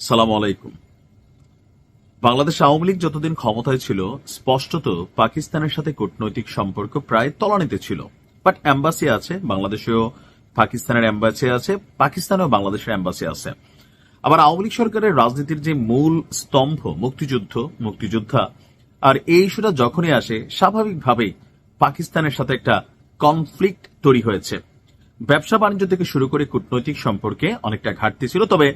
সালাম আলাইকুম। বাংলাদেশ আওয়ামী লীগ যতদিন ক্ষমতায় ছিল, স্পষ্টত পাকিস্তানের সাথে কূটনৈতিক সম্পর্ক প্রায় তলানিতে ছিল। বাট এম্বাসি আছে, বাংলাদেশেও পাকিস্তানের এম্বাসি আছে, পাকিস্তানেও বাংলাদেশের এম্বাসি আছে। আবার আওয়ামী লীগ সরকারের রাজনীতির যে মূল স্তম্ভ, মুক্তিযুদ্ধ, মুক্তিযোদ্ধা, আর এই ইস্যুটা যখনই আসে, স্বাভাবিকভাবেই পাকিস্তানের সাথে একটা কনফ্লিক্ট তৈরি হয়েছে। ব্যবসা বাণিজ্য থেকে শুরু করে কূটনৈতিক সম্পর্কে অনেকটা ঘাটতি ছিল, তবে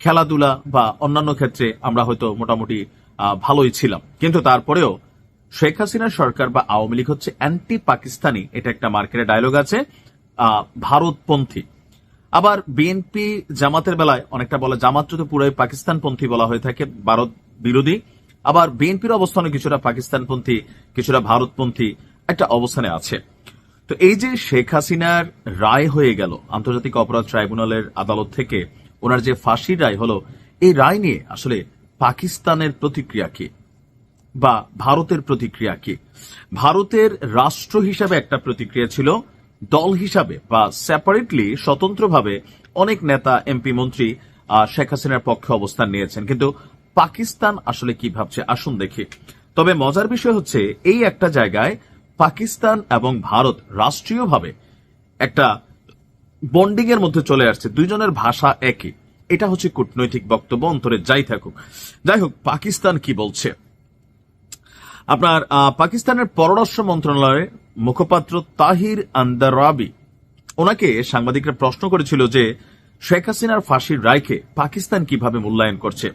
খেলাধুলা বা অন্যান্য ক্ষেত্রে আমরা হয়তো মোটামুটি ভালোই ছিলাম। কিন্তু তারপরেও শেখ হাসিনার সরকার বা আওয়ামী লীগ হচ্ছে অ্যান্টি পাকিস্তানি এটা একটা মার্কেটে ডায়লগ আছে ভারতপন্থী। আবার বিএনপি জামাতের বেলায় অনেকটা বলে জামাত যদি পুরোই পাকিস্তানপন্থী বলা হয়ে থাকে, ভারত বিরোধী। আবার বিএনপির অবস্থানে কিছুটা পাকিস্তানপন্থী, কিছুটা ভারতপন্থী একটা অবস্থানে আছে। তো এই যে শেখ হাসিনার রায় হয়ে গেল, আন্তর্জাতিক অপরাধ ট্রাইব্যুনালের আদালত থেকে ওনার যে ফাঁসির রায় হলো, এই রায় নিয়ে আসলে পাকিস্তানের প্রতিক্রিয়া কি? বা ভারতের প্রতিক্রিয়া কি? ভারতের রাষ্ট্র হিসাবে একটা প্রতিক্রিয়া ছিল, দল হিসাবে, বা সেপারেটলি স্বতন্ত্রভাবে অনেক নেতা এমপি মন্ত্রী শেখ হাসিনার পক্ষে অবস্থান নিয়েছেন। কিন্তু পাকিস্তান আসলে কি ভাবছে? আসুন দেখি। তবে মজার বিষয় হচ্ছে, এই একটা জায়গায় পাকিস্তান এবং ভারত রাষ্ট্রীয়ভাবে একটা বন্ডিং এর মধ্যে চলে আসছে। দুইজনের ভাষা একই। এটা হচ্ছে কূটনৈতিক বক্তব্য, অন্তরে যাই থাকুক। যাই হোক, পাকিস্তান কি বলছে? আপনার পাকিস্তানের পররাষ্ট্র মন্ত্রণালয়ের মুখপাত্র তাহির আন্দারাবি, ওনাকে সাংবাদিকরা প্রশ্ন করেছিল যে শেখ হাসিনার ফাঁসির রায়কে পাকিস্তান কীভাবে মূল্যায়ন করছে?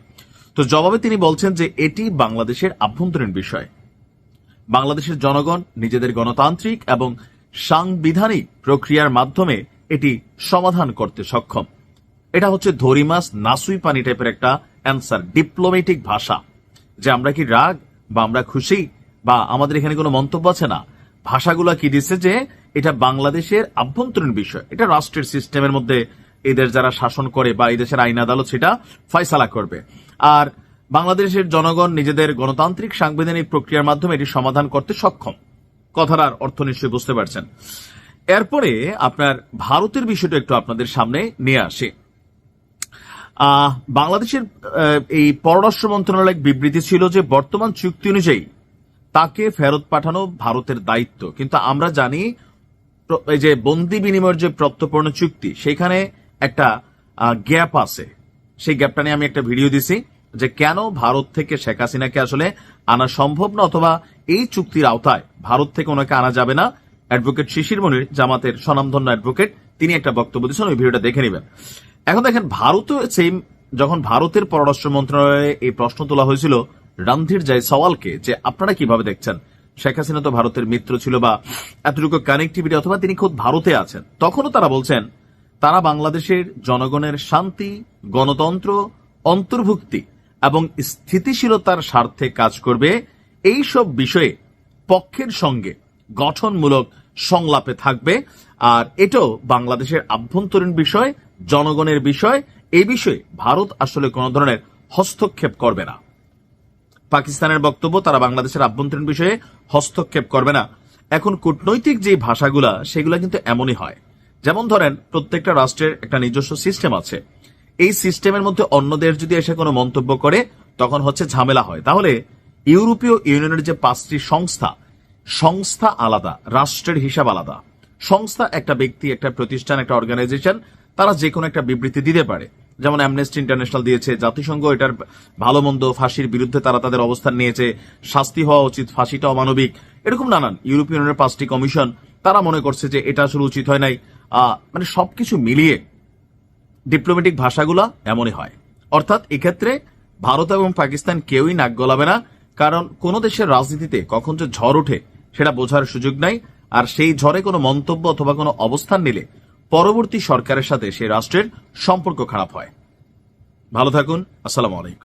তো জবাবে তিনি বলছেন যে এটি বাংলাদেশের আভ্যন্তরীণ বিষয়। বাংলাদেশের জনগণ, নিজেদের গণতান্ত্রিক এবং সাংবিধানিক প্রক্রিয়ার মাধ্যমে এটি সমাধান করতে সক্ষম। এটা হচ্ছে ধরিমাস নাসুই পানি টাইপের একটা অ্যান্সার ডিপ্লোমেটিক ভাষা। যে আমরা কি রাগ বা আমরা খুশি বা আমাদের এখানে কোনো মন্তব্য আছে না? ভাষাগুলা কি দিচ্ছে যে এটা বাংলাদেশের আভ্যন্তরীণ বিষয়। এটা রাষ্ট্রের সিস্টেমের মধ্যে এদের যারা শাসন করে বা এদেশের আইন আদালত সেটা ফয়সালা করবে। আর বাংলাদেশের জনগণ নিজেদের গণতান্ত্রিক সাংবিধানিক প্রক্রিয়ার মাধ্যমে এটি সমাধান করতে সক্ষম। কথাটার অর্থ নিশ্চয়ই বুঝতে পারছেন। এরপরে আপনার ভারতের বিষয়টা একটু আপনাদের সামনে নিয়ে আসি। বাংলাদেশের এই পররাষ্ট্র মন্ত্রণালয় এক বিবৃতি ছিল যে বর্তমান চুক্তি অনুযায়ী তাকে ফেরত পাঠানো ভারতের দায়িত্ব। কিন্তু আমরা জানি এই যে বন্দি বিনিময়ের যে প্রত্যর্পণ চুক্তি, সেখানে একটা গ্যাপ আছে। সেই গ্যাপটা নিয়ে আমি একটা ভিডিও দিছি যে কেন ভারত থেকে শেখ হাসিনাকে আসলে আনা সম্ভব না, অথবা এই চুক্তির আওতায় ভারত থেকে ওনাকে আনা যাবে না অ্যাডভোকেট শিশির মনির, জামাতের স্বনামধন্য অ্যাডভোকেট, তিনি একটা বক্তব্য দিয়েছেন, ওই ভিডিওটা দেখে নেবেন। এখন দেখেন, ভারতও সেম যখন ভারতের পররাষ্ট্র মন্ত্রণালয়ে এই প্রশ্ন তোলা হয়েছিল রণধীর জয় সওয়ালকে, যে আপনারা কীভাবে দেখছেন? শেখ হাসিনা তো ভারতের মিত্র ছিল বা এতটুকু কানেক্টিভিটি অথবা তিনি খুব ভারতে আছেন। তখনও তারা বলছেন, তারা বাংলাদেশের জনগণের শান্তি, গণতন্ত্র, অন্তর্ভুক্তি এবং স্থিতিশীলতার স্বার্থে কাজ করবে এই সব বিষয়ে পক্ষের সঙ্গে গঠনমূলক সংলাপে থাকবে। আর এটাও বাংলাদেশের আভ্যন্তরীণ বিষয়, জনগণের বিষয়। এই বিষয়ে ভারত আসলে কোন ধরনের হস্তক্ষেপ করবে না। পাকিস্তানের বক্তব্য, তারা বাংলাদেশের আভ্যন্তরীণ বিষয়ে হস্তক্ষেপ করবে না। এখন কূটনৈতিক যে ভাষাগুলা, সেগুলা কিন্তু এমনই হয়। যেমন ধরেন, প্রত্যেকটা রাষ্ট্রের একটা নিজস্ব সিস্টেম আছে। এই সিস্টেমের মধ্যে অন্য দেশ যদি এসে কোনো মন্তব্য করে, তখন হচ্ছে ঝামেলা হয়। তাহলে ইউরোপীয় ইউনিয়নের যে পাঁচটি সংস্থা সংস্থা আলাদা, রাষ্ট্রের হিসাব আলাদা। সংস্থা একটা ব্যক্তি, একটা প্রতিষ্ঠান, একটা অর্গানাইজেশন তারা যে কোনো একটা বিবৃতি দিতে পারে। যেমন অ্যামনেস্টি ইন্টারন্যাশনাল দিয়েছে, জাতিসংঘ এটার ভালো মন্দ ফাঁসির বিরুদ্ধে তারা তাদের অবস্থান নিয়েছে, শাস্তি হওয়া উচিত, ফাঁসিটা অমানবিক। এরকম নানান ইউরোপীয় ইউনিয়নের পাঁচটি কমিশন তারা মনে করছে যে এটা আসলে উচিত হয় নাই। মানে সবকিছু মিলিয়ে ডিপ্লোম্যাটিক ভাষাগুলো এমনই হয়। অর্থাৎ এক্ষেত্রে ভারত এবং পাকিস্তান কেউই নাক গলাবে না, কারণ কোন দেশের রাজনীতিতে কখন যে ঝড় ওঠে সেটা বোঝার সুযোগ নাই। আর সেই ঝড়ে কোনো মন্তব্য অথবা কোনো অবস্থান নিলে পরবর্তী সরকারের সাথে সেই রাষ্ট্রের সম্পর্ক খারাপ হয়। ভালো থাকুন। আসসালামু আলাইকুম।